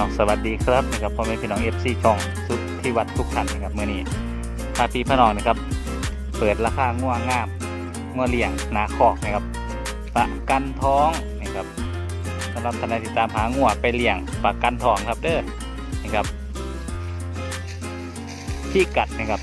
เอาสวัสดีครับนะครับพ่อแม่พี่น้องเอฟซีช่องสุดที่วัดทุกท่านนะครับเมื่อนี้พาพี่พี่น้องนะครับ เปิดราคาง่วงงามง่วเลี้ยงนาคอกนะครับประกันท้องนะครับสำหรับท่านใดติดตามหาง่วไปเลี้ยงประกันท้องครับเด้อนะครับที่กัดนะครับ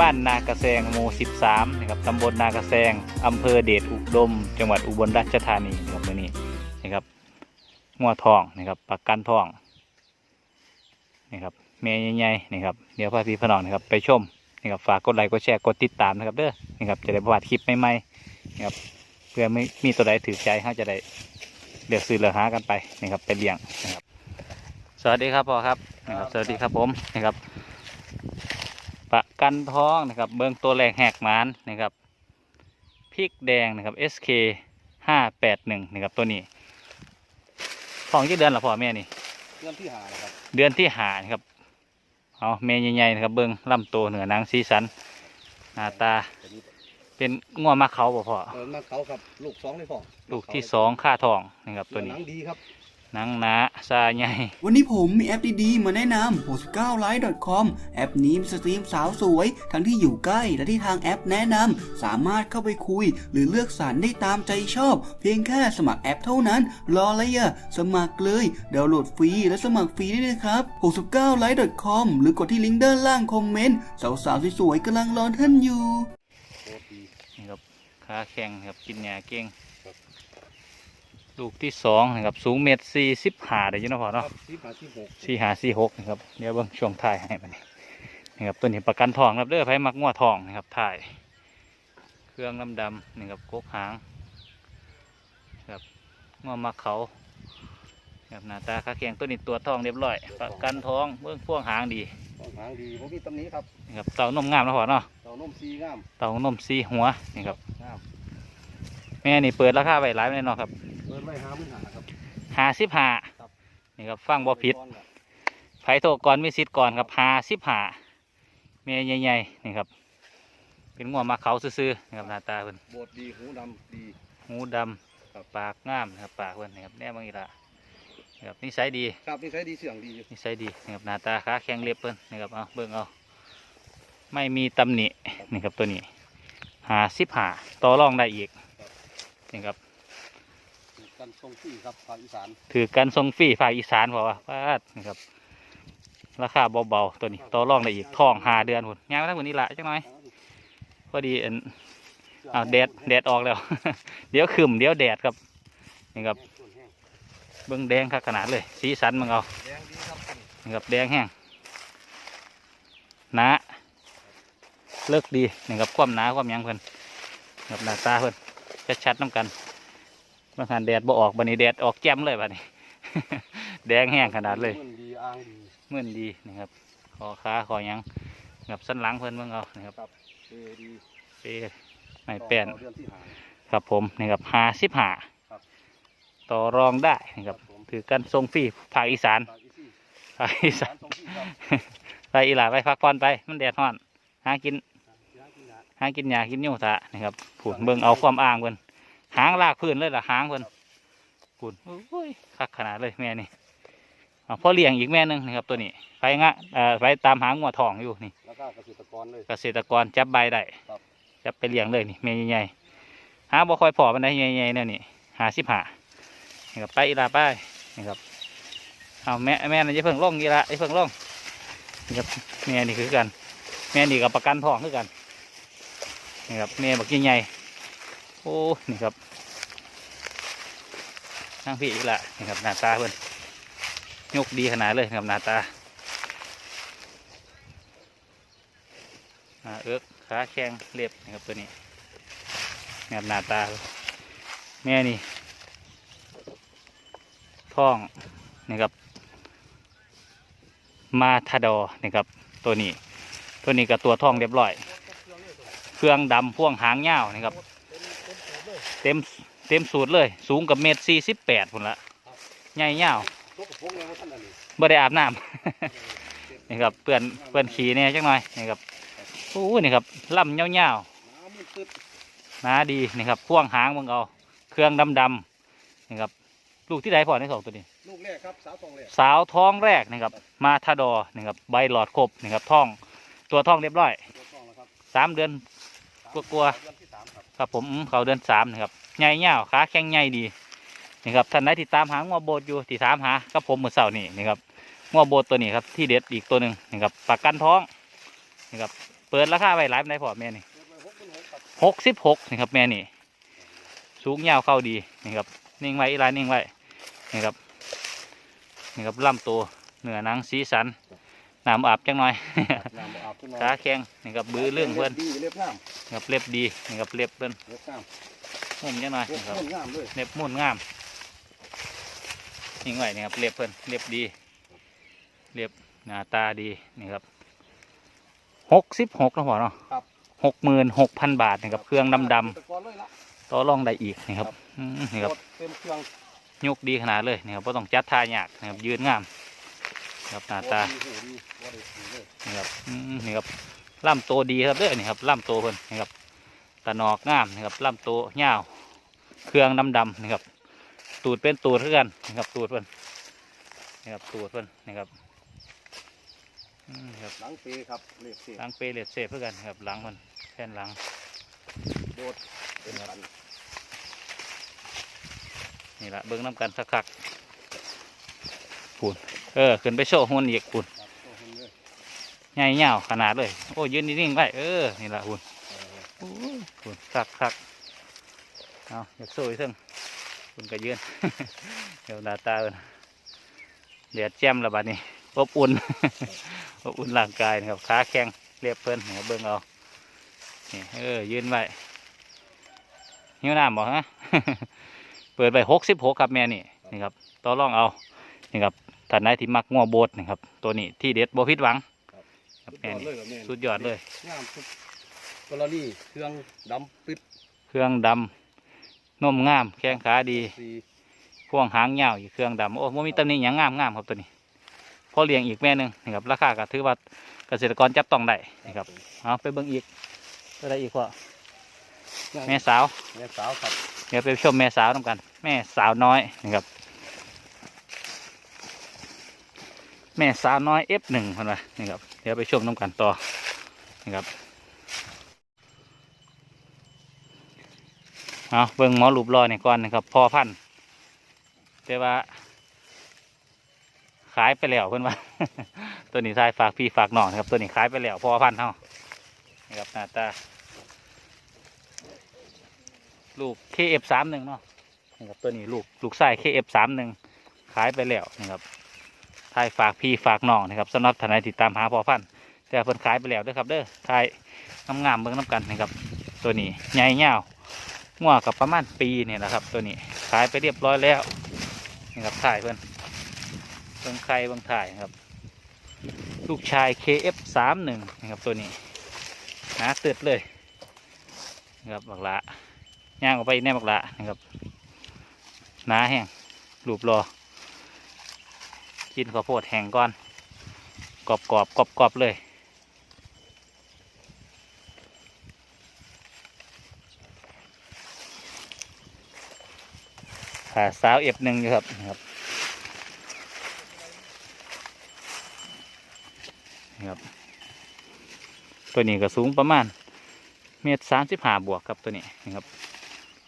บ้านนากระแซงหมู่ 13 นะครับ ตำบลนากระแซง อำเภอเดชอุดม จังหวัดอุบลราชธานีนะครับเมื่อนี้นะครับ งัวทองนะครับประกันทองนะครับเมย์ใหญ่ๆนะครับเดี๋ยวพาพี่พี่น้องนะครับไปชมนะครับฝากกดไลค์กดแชร์กดติดตามนะครับเด้อนะครับจะได้ประวัติคลิปใหม่ๆนะครับเพื่อไม่มีตัวใดถือใจเขาจะได้เลือกซื้อเลือกหากันไปนะครับไปเลี้ยงนะครับสวัสดีครับพ่อครับนะครับสวัสดีครับผมนะครับประกันท้องนะครับเบื้องตัวแรกแหกหมานนะครับพริกแดงนะครับ SK ห้าแปดหนึ่งนะครับตัวนี้ ท้องกี่เดือนละพ่อแม่นี่เรื่องที่หานะครับ เดือนที่หานะครับ เอาแม่ใหญ่ๆนะครับ เบื้องลำตัวเหนือหนางสีสัน หน้าตาตัวนี้เป็นง่วมาเขาบ่พ่อเออมาเขาครับ ลูกสองเลยพ่อลูกที่สองค่าทองนะครับตัวนี้หนังดีครับห นังหนาซาใหญ่ วันนี้ผมมีแอปดีๆ มาแนะนำ69 l i f e c o m แอปนี้มีสตรีมสาวสวย ทั้งที่อยู่ใกล้และที่ทางแอปแนะนำ สามารถเข้าไปคุย หรือเลือกสรรได้ตามใจชอบ เพียงแค่สมัครแอปเท่านั้น รออะไรอะสมัครเลย ดาวน์โหลดฟรีและสมัครฟรีได้เลยครับ69 l i f e c o m หรือกดที่ลิงก์ด้านล่างคอมเมนต์ สาวๆสวยๆกำลังรอท่านอยู่โคตรดีนะครับขาแข็งนะครับกินหญ้าเก่งครับ ลูกที่สองนะครับสูงเมตรสี่สิบห้าได้อยินนาะพ่อครัเนาะบที่หาที่หกสี่หาสี่หกนะครับเดี๋ยวเบิ่งช่วงท้ายให้มันนี่ครับตัวนี้ประกันทองครับเด้อไผมักงัวทองนะครับท้าย เครื่องดำดำๆนี่ครับกกหางครับงัวมักเขาครับหน้าตาขาแข็งตัวนี้ตัวทองเรียบร้อย ประกันท้องเบื้องพ่วงหางดีต้องหางดีผมมีตำหนี้ครับนี่ครับเต่านมงามแล้วพอเนาะเต่านมซีงามเต่านมสีหัวนี่ครับงามแม่นี่เปิดราคาไว้หลายแน่นอนครับเปิ ดไว้หาพื้นหาครับห้าสิบห้าครับ นี่ครับฟังบ่ผิดก้อนน่ะไผโทรก่อนมีสิทธิ์ก่อนครับห้าสิบห้าแม่ใหญ่ๆนี่ครับ เป็นงัวมาเขาซื่อๆนะครับหน้าตาเพิ่นโบดดีหูดำดี หูดครับำปากงามนะครับปากเพิ่นนะครับแน่บางอีละนะครับนิสัยดี ครับนี่ใช้ดีเสียงดีอยู่นิสัยดีนะครับหน้าตาขาแข็งเล็บเพิ่นนะครับเอาเบิ่งเอาไม่มีตำหนินี่ครับตัวนี้หาสิบหาต่อรองได้อีกนี่ครับ กันทรงที่ครับภาคอีสานถือกันทรงฟรีภาคอีสานเพราะว่าพาดนี่ครับ ราคาเบาๆตัวนี้ต่อรองได้อีกทองหาเดือนพุ่นย่างมาทั้งหมดนี้ละจังหน่อยพอดีอันอ้าวแดดแดดออกแล้ว เดี๋ยวขึ้มเดี๋ยวแดดครับนี่ครับเบิ้งแดงคักขนาดเลย สีสันมึงเอาแดงดีครับนี่ครับแดงแห้งหนาเลิกดีนี่ครับความหนาความยังเพิ่นครับหน้าตาเพิ่นชัดๆน้ำกัน บางหันแดดบ่ออกบันนี้แดดออกแจ่มเลยบัดนี้ แดงแห้งขนาดเลยมันดีอ่างดีมื่นดีนะครับคอขาคอหยังนี่ครับสันหลังเพิ่นเบิ่งเอานี่ครับเอดีเปไม่แป้นต่อเดือนที่หา ครับผมนี่ครับหาสิบหาครับ ต่อรองได้นี่ครับ ผมถือกันทรงฟรีภาคอีสานภาคอีซี่ภาคอีสานทรงที่ครับไปอีหลาไปพักผ่อนไปมันแดดร้อน หากินย่างที่หาหากินหญ้ากินยูสะนะครับผุนเบิ่งเอาความอ่างเพิ่น หางลากพื้นเลยล่ะหางเพิ่นผุนโอ้ยคักขนาดเลยแม่นี่เอาพ่อเลี้ยงอีกแม่หนึงนะครับตัวนี้ไปงะเอ่อไปตามหางงัวทองอยู่นี่แล้วก็เกษตรกรเลยเกษตรกรจับใบได้ครับจับไปเลี้ยงเลยนี่แม่ใหญ่ๆหาบ่ค่อยพอมันได้ใหญ่ๆเนี่ยนี่หาสิบหานี่ครับไปอีหลาไปนี่ครับเอาแม่แม่น่ะจะเพิ่งลงอีหละไอ้เพิ่งลงนี่ครับแม่นี่คือกัน แม่นี่กับประกันทองคือกันนี่ครับแม่บักใหญ่ๆ โอ้นี่ครับนั่งพี่อีกละนี่ครับหน้าตาเพิ่อนยกดีขนาดเลยนะครับหน้าตาอ่าเอิกขาแข็งเรียบนะครับตัวนี้นี่ครับหน้าตา แม่นี่ท้องนี่ครับ มาทาดอนี่ครับตัวนี้ ตัวนี้กับตัวท้องเรียบร้อย เครื่องดำพ่วงหางยาวนะครับ ต็มเต็มสูตรเลย สูงกับเมตรสี่สิบแปดพุ่นละใหญ่ยาวตัวกระพงเนี่ยว่าท่านอันนี้บ่ได้อาบน้ำ นี่ครับเปื่อนเปื่อนขี่เนี่ยจังหน่อยนี่ครับโอ้นี่ครับลำยาวน้ำมันตึดๆหนาดีนี่ครับพ่วงหางมึงเอา เครื่องดำๆนี่ครับลูกที่ใดพอในสองตัวนี้ลลูกแรกครับสาวทองแรกสาวท้องแรกนะครับ มาทาดอร์นะครับใบหลอดครบนะครับท้อง ตัวท้องเรียบร้อยตัวทองแล้วครับสามเดือนกลัวๆเดือนที่สามครับครับผมอืมเขาเดือนสามนะครับ ใหญ่เง่าวขาแข็งใหญ่ดีนะครับท่านใดที่ตามหางัวโบดอยู่ที่ถามหากับผมเมื่อเช้านี่นะครับงัวโบดตัวนี้ครับที่เด็ดอีกตัวหนึ่งนะครับประกันท้องนะครับเปิดราคาไว้หลายปานใดพอแม่นี่เดือนไปหกเป็นหกครับหกสิบหกนะครับแม่นี่สูงยาวเข้าดีนะครับนิ่งไว้อีหลายนิ่งไว้นะครับนี่ครับลำตัวเนื้อหนังสีสันน้ำอาบจังหน่อยน้ำบ่อาบขึ้นมาขาแข็งนี่ครับบือเรื่องเพื่อนดีเรียบงามนะครับเล็บดีนี่ครับเล็บเพื่อนเรียบงา มมุมจังหน่อยเรียบนะครับงามเลยเล็บมุ่นงามนิ่งไว้นี่ครับเล็บเพื่อนเล็บดีเล็บหน้าตาดีนี่ครับหกสิบหกนะพ่อเนาะครับหกหมื่นหกพันบาทนะครับเครื่องดำดตะกอนเลยละำต่อรองได้อีกนี่ครับอืมนี่ครับรถเต็มเครื่องยกดีขนาดเลยนี่ครับไ่ต้องจัดทายากนะครับยืนงามครับหน้าตาโอ้ดีโหดีว่าได้ดีเลยนี่ครับอืมนี่ครับล่ำโตวดีครับเด้อนี่ครับล่ำโตวเพิ่นนี่ครับ ตะนอกงามนี่ครับล่ำโตวยาวเครื่องดำดำๆนี่ครับ ตูดเป็นตูดเท่ากันนี่ครับตูดเพิ่นนี่ครับตูดเพิ่นนี่ครับอืมนี่ครับหลังเปครับเรียบเสียหลังเปรเลดเซฟเพื่อกันครับหลังมันแค่นหลังโดดเป็นกันนี่ละเบิ้งน้ำกันสักคักปูนเออขึ้นไปโชว์หุ่นอีกปูนครับโอ้โหเลยใหญ่เงาวขนาดเลย โอ้ยืนนิ่งๆไว้เออนี่ละหุ่นเออ โอ้ยหุ่นคักคักเอาอยากสู้อีกเซึ่งหุ่นก็ยืนเดี๋ยวดาตาเอินเดือดแจ่มและบัดนี้อบอุ่นอบอุ่นร่างกายนะครับขาแข็งเรียบเพิ่นนะครับเบิ้งเอานี่เออยืนไว้หิวน้ำบ่ฮะเปิดไปหกสิบหกครับแม่นี่นี่ครับต่อรองเอานี่ครับท่านใดที่มักงัวโบดนี่ครับ ตัวนี้ที่เด็ดบ่ผิดหวังครับสุดแม่ยอดนี่เลยแบบนี้สุดยอดเลยงามสุด กรณีเครื่องดำปิดเครื่องดำนมงาม แข้งขาดีสีพ่วงหางยาวอีกเครื่องดำโอ้โมมีตำหนิหยังงามงามครับตัวนี้พอเลี้ยงอีกแม่หนึงนี่ครับราคาก็ถือว่าเกษตรกรจับต้องได้นี่ครับเอาไปเบิ่งอีกอะไรอีกว่าแม่สาวแม่สาวครับเดี๋ยวไปชมแม่สาวน้ำกัน แม่สาวน้อยนะครับ แม่สาวน้อย F1 คนละนี่ครับเดี๋ยวไปชมน้ำกันต่อนี่ครับ เอาเบิ่งหมอรูปรอเนี่ยก่อนนะครับพอพันแต่ว่า ขายไปแล้วเพื่อนว่า ตัวนี้ทายฝากพี่ฝากน้องนะครับ ตัวนี้ขายไปแล้วพอพันเท่านี่ครับหน้าตาลูก KF31 เนาะนี่ครับตัวนี้ลูกลูกไส้ KF31 ขายไปแล้วนะครับทายฝากพี่ฝากน้องนะครับสำหรับทนายติดตามหาพอพันแต่เพิ่นขายไปแล้วด้วยครับเด้อทายงามๆเบิ่งน้ำกันนะครับ ตัวนี้ใหญ่เงา งัวกับประมาณปีเนี่ยแหละครับ ตัวนี้ขายไปเรียบร้อยแล้วนี่ครับถ่ายเพิ่อนเบิ่งใครเบิ่งถ่ายครับ ลูกชาย KF31 นะครับตัวนี้หนาตึดเลยนะครับบักละย่างออกไปแน่บักละนะครับหนาแห้งรูปรอกินข้าวโพดแห้งก่อนกรอบกรอบกรอบกรอบๆเลย ขาสาวเอฟหนึ่งอยู่ครับครับครับตัวนี้ก็สูงประมาณเมตรสามสิบห้าบวกครับตัวนี้นะครับ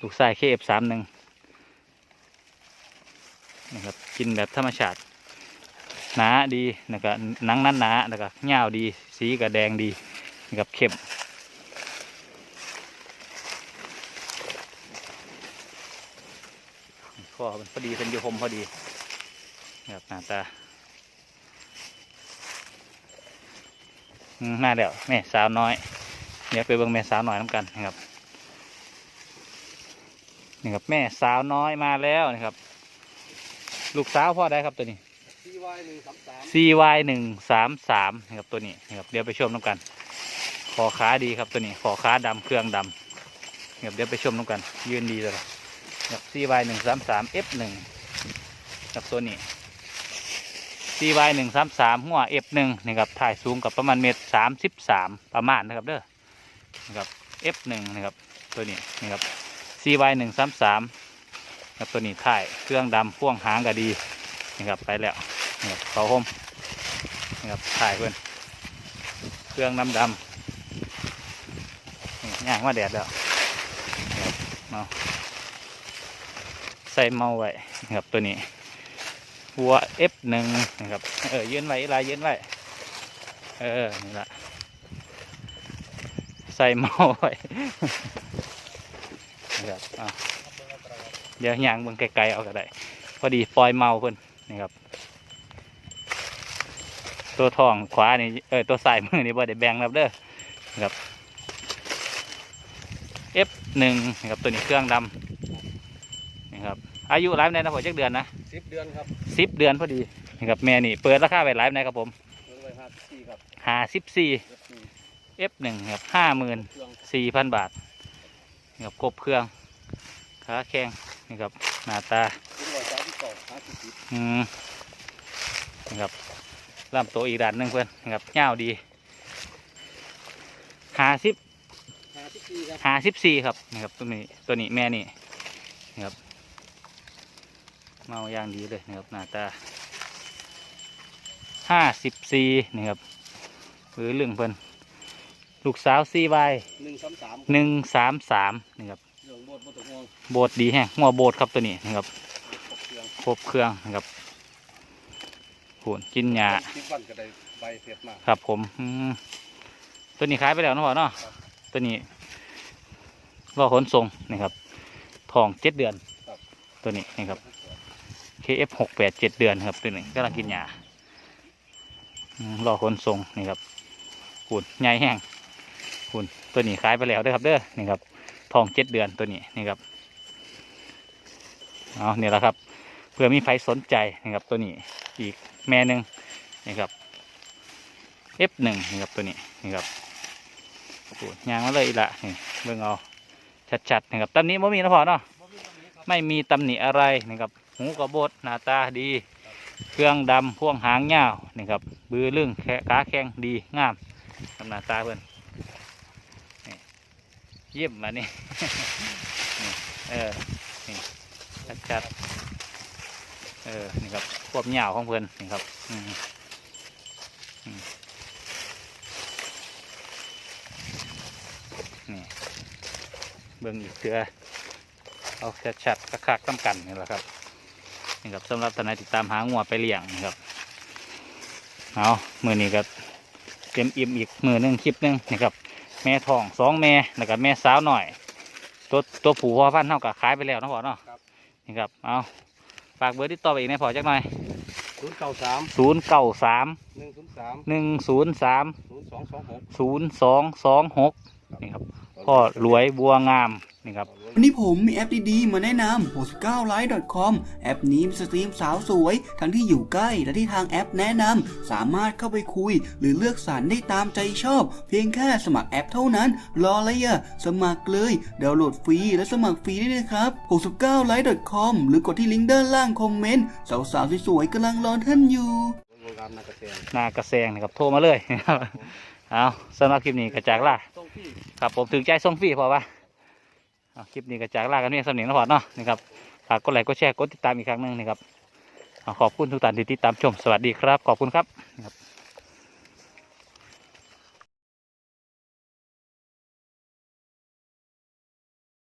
ลูกไส้เคเอฟสามหนึ่งนะครับกินแบบธรรมชาติหนาดีนะครับหนังนั้นหนาแล้วก็เงาดี สีก็แดงดีนะครับเข้ม ข้อมันพอดีเป็นยูคมพอดีนะครับหน้าตาอืมน่าเดี๋ยวแม่สาวน้อยเดี๋ยวไปเบิ่งแม่สาวน้อยน้ำกันนะครับนี่ครับแม่สาวน้อยมาแล้วนะครับ ลูกสาวพ่อได้ครับตัวนี้ซีวายหนึ่งสามสาม CY หนึ่งสามสามนะครับตัวนี้นะครับเดี๋ยวไปชมน้ำกัน ขอขาดีครับตัวนี้ ขอขาดำเครื่องดำนะครับเดี๋ยวไปชมน้ำกัน ยืนดีเลยนะครับ CY หนึ่งสามสาม F หนึ่งครับตัวนี้ CY หนึ่งสามสามหัว F หนึ่งนะครับถ่ายสูงกับประมาณเมตรสามสิบสามประมาณนะครับเด้อนะครับ F หนึ่งนะครับตัวนี้นะครับ CY หนึ่งสามสามครับตัวนี้ถ่ายเครื่องดำพ่วงหางก็ดีนี่ครับไปแล้วนี่ครับเขาห่มนี่ครับถ่ายเพื่อนเครื่องน้ำดำนี่ย่างมาแดดแล้วนี่ครับเนาะ ส่เมาไว้นะครับตัวนี้หัว F หนึ่งนะครับเออยืนไว้ลายยืนไว้เออนี่ละใส่เมาไว้นะครับเดี๋ยวย่างเบิ่งไกลๆเอาก็ได้พอดีปล่อยเมาเพิ่นนี่ครับตัวทองขวานี่เออตัวซ้ายมือนี่บ่ได้แบ่งแล้วเด้อนะครับ F หนึ่งนะครับตัวนี้เครื่องดำ อายุไลฟ์ในนะผมจักเดือนนะสิบเดือนครับสิบเดือนพอดีนะครับแม่นี่เปิดราคาไปไลฟ์ในครับผมเงินไว้ห้าสิบสี่ครับหาสิบสี่เอฟซี F หนึ่งครับห้าหมื่นเครื่องสี่พันบาทนี่ครับครบเครื่องขาแข้งนี่ครับหน้าตาขึ้นร้อยสามสิบสองห้าสิบสิบอืมนะครับลำตัวอีกด้านหนึ่งเพื่อนนะครับเงาวดีหาสิบห้าสิบสี่ครับหาสิบสี่ครับนะครับตัวนี้ตัวนี้แม่นี่นะครับ เมาอย่างดีเลยนะครับหน้าตาห้าสิบสี่นะครับหรือเรื่องเพื่อนลูกสาวซีไวหนึ่งสามสามหนึ่งสามสามนะครับเรื่องโบดโบดตกงวงโบดดีแฮงหัวโบดครับตัวนี้นะครับครบเครื่องครบเครื่องนะครับผนกินหญ้าสิบวันก็ได้ใบเสร็จมาครับผมอืมตัวนี้ขายไปแล้วเนาะพ่อเนาะครับตัวนี้รอขนส่งนะครับทองเจ็ดเดือนตัวนี้นะครับ KF หกแปดเจ็ดเดือนครับตัวนี้กำลังกินหญ้ารอขนส่งนี่ครับหุ่นใหญ่แห้งหุ่นตัวนี้ขายไปแล้วด้อครับเด้อนี่ครับทองเจ็ดเดือนตัวนี้นี่ครับเอาเนี่ยแหละครับ เพื่อมีใครสนใจนะครับตัวนี้อีกแม่หนึ่งนะครับ F หนึ่งนะครับตัวนี้นี่ครับโอ้โหยางมาเลยละนี่เบิ่งเอาชัดๆนะครับตำหนี้ไม่มีนะพอเนาะไม่มีตำหนิอะไรนะครับ หูกระบดหน้าตาดี เครื่องดำพ่วงหางยาวนี่ครับบือลึงแขขาแข็งดีงามทำหน้าตาเพื่อนเยี่ยมมานี่นี่เออนี่ชัดๆเออนี่ครับควบยาวของเพื่อนนี่ครับอืนี่เบิ่งอีกเถือเอาชัดๆคักๆต้กันนี่แหละครับ นี่ครับสำหรับทนายติดตามหางัวไปเลี้ยงนะครับเอามือนี้ก็เต็มอิ่มอีกมือหนึงคลิปหนึงนะครับ แม่ทองสองแม่แล้วก็แม่สาวหน่อย ตัวตัวผูพ่อพันธุ์เท่ากับขายไปแล้วเนาะพ่อเนาะนี่ครับเอาฝากเบอร์ที่ต่อไปอีกนะพ่อจักหน่อยศูนย์เก้าสามศูนย์เก้าสามหนึ่งศูนย์สามหนึ่งศูนย์สามศูนย์สองสองหกศูนย์สองสองหกนี่ครับพ่อรวยบัวงามนี่ครับ วันนี้ผมมีแอปดีๆ มาแนะนำ69 l i f e c o m แอปนี้มีสตรีมสาวสวย ทั้งที่อยู่ใกล้และที่ทางแอปแนะนำสามารถเข้าไปคุย หรือเลือกสรรได้ตามใจชอบ เพียงแค่สมัครแอปเท่านั้น รออะไรอะสมัครเลยดาวน์โหลดฟรีและสมัครฟรีได้เลยครับ69 l i f e c o m หรือกดที่ลิงก์ด้านล่างคอมเมนต์สาวๆสวยๆกำลังรอท่านอยู่โรานนากระเซียนหนากระแซงนะครับโทรมาเลยเอาสำหรับคลิปนี้กระจากล่าครับผมถึงใจส่งฟรีพอปะ คลิปนี้ก็จากลากันเพียงสำเนียงนะพอเนาะนะครับฝากกดไลค์กดแชร์กดติดตามอีกครั้งหนึ่งนะครับขอบคุณทุกท่านที่ติดตามชม สวัสดีครับ ขอบคุณครับ